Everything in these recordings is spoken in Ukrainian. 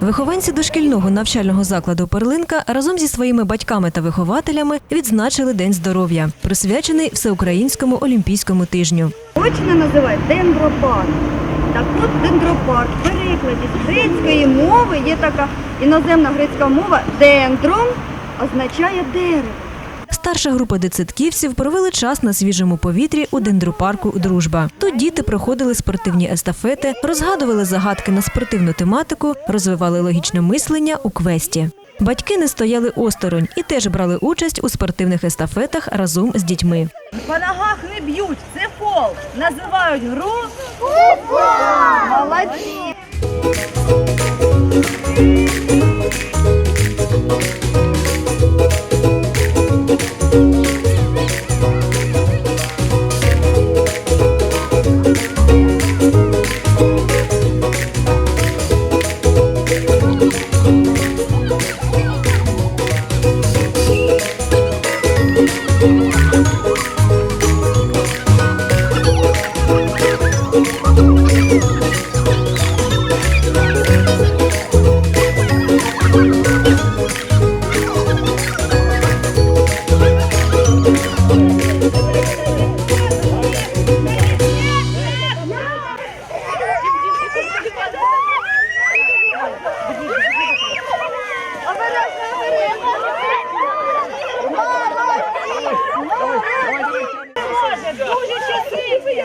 Вихованці дошкільного навчального закладу Перлинка разом зі своїми батьками та вихователями відзначили День здоров'я, присвячений всеукраїнському олімпійському тижню. Точно називають дендропарк. Так от дендропарк в перекладі з грецької мови є така іноземна грецька мова дендром означає дерево. Старша група дитсадківців провели час на свіжому повітрі у дендропарку Дружба. Тут діти проходили спортивні естафети, розгадували загадки на спортивну тематику, розвивали логічне мислення у квесті. Батьки не стояли осторонь і теж брали участь у спортивних естафетах разом з дітьми. По ногах не б'ють, це фол. Називають гру Молодці.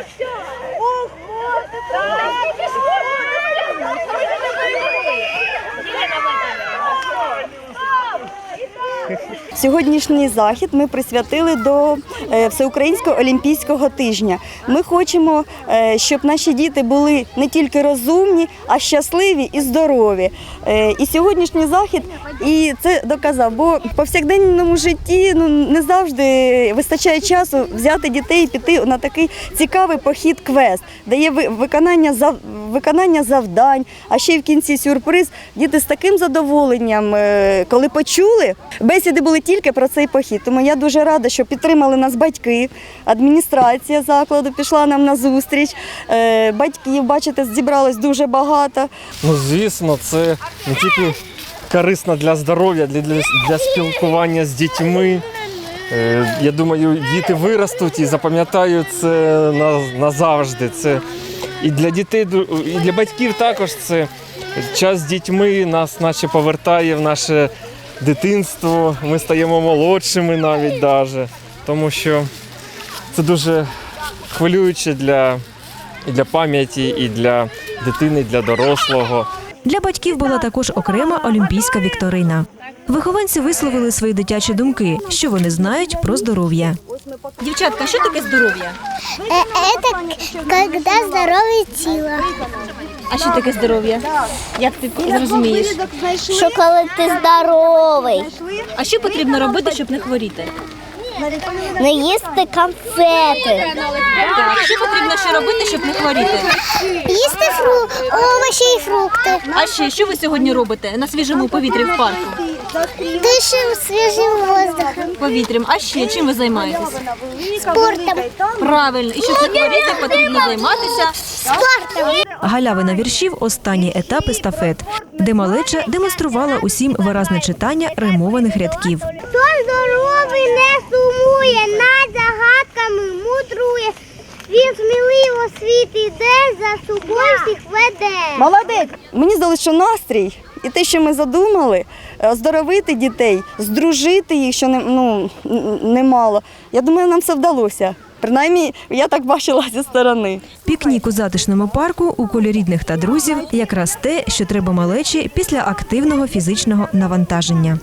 Щасливі. Сьогоднішній захід ми присвятили до е, Всеукраїнського олімпійського тижня. Ми хочемо, е, щоб наші діти були не тільки розумні, а щасливі і здорові. Е, І сьогоднішній захід і це доказав, бо в повсякденному житті ну не завжди вистачає часу взяти дітей і піти на такий цікавий похід квест, де є ви- виконання. Виконання завдань, а ще й в кінці сюрприз. Діти з таким задоволенням, е, коли почули, бесіди були тільки про цей похід. Тому я дуже рада, що підтримали нас батьки, адміністрація закладу пішла нам на зустріч. Е, Батьків, бачите, зібралось дуже багато. Ну, звісно, це не тільки корисно для здоров'я, для, для, для спілкування з дітьми. Е, я думаю, діти виростуть і запам'ятають це назавжди. Це і для дітей, і для батьків також це час з дітьми нас наче повертає в наше дитинство. Ми стаємо молодшими навіть даже, тому що це дуже хвилююче для, і для пам'яті, і для дитини, і для дорослого. Для батьків була також окрема олімпійська вікторина. Вихованці висловили свої дитячі думки, що вони знають про здоров'я. Дівчатка, що таке здоров'я? Э, Это когда здоровое тело. А що таке здоров'я? Як ти зрозумієш? Що коли ти здоровий, А що потрібно робити, щоб не хворіти? Не їсти конфети, що потрібно ще робити, щоб не хворіти? їсти фру... овочі і фрукти, А ще що ви сьогодні робите на свіжому повітрі в парку? дишимо свіжим воздухом, Повітрям. А ще чим ви займаєтесь? спортом, Правильно, і щоб не хворіти, потрібно займатися. спортом. Галявина віршів останній етап естафет, де малеча демонструвала усім виразне читання римованих рядків. Хто не сумує, над загадками мудрує. Він сміливо світ іде, за собою всіх веде. Молодець! Мені здалося, що настрій і те, що ми задумали, е, оздоровити дітей, здружити їх, що не, ну, немало. Я думаю, нам все вдалося. Принаймні, я так бачила зі сторони. Пікнік у затишному парку у колі рідних та друзів якраз те, що треба малечі після активного фізичного навантаження.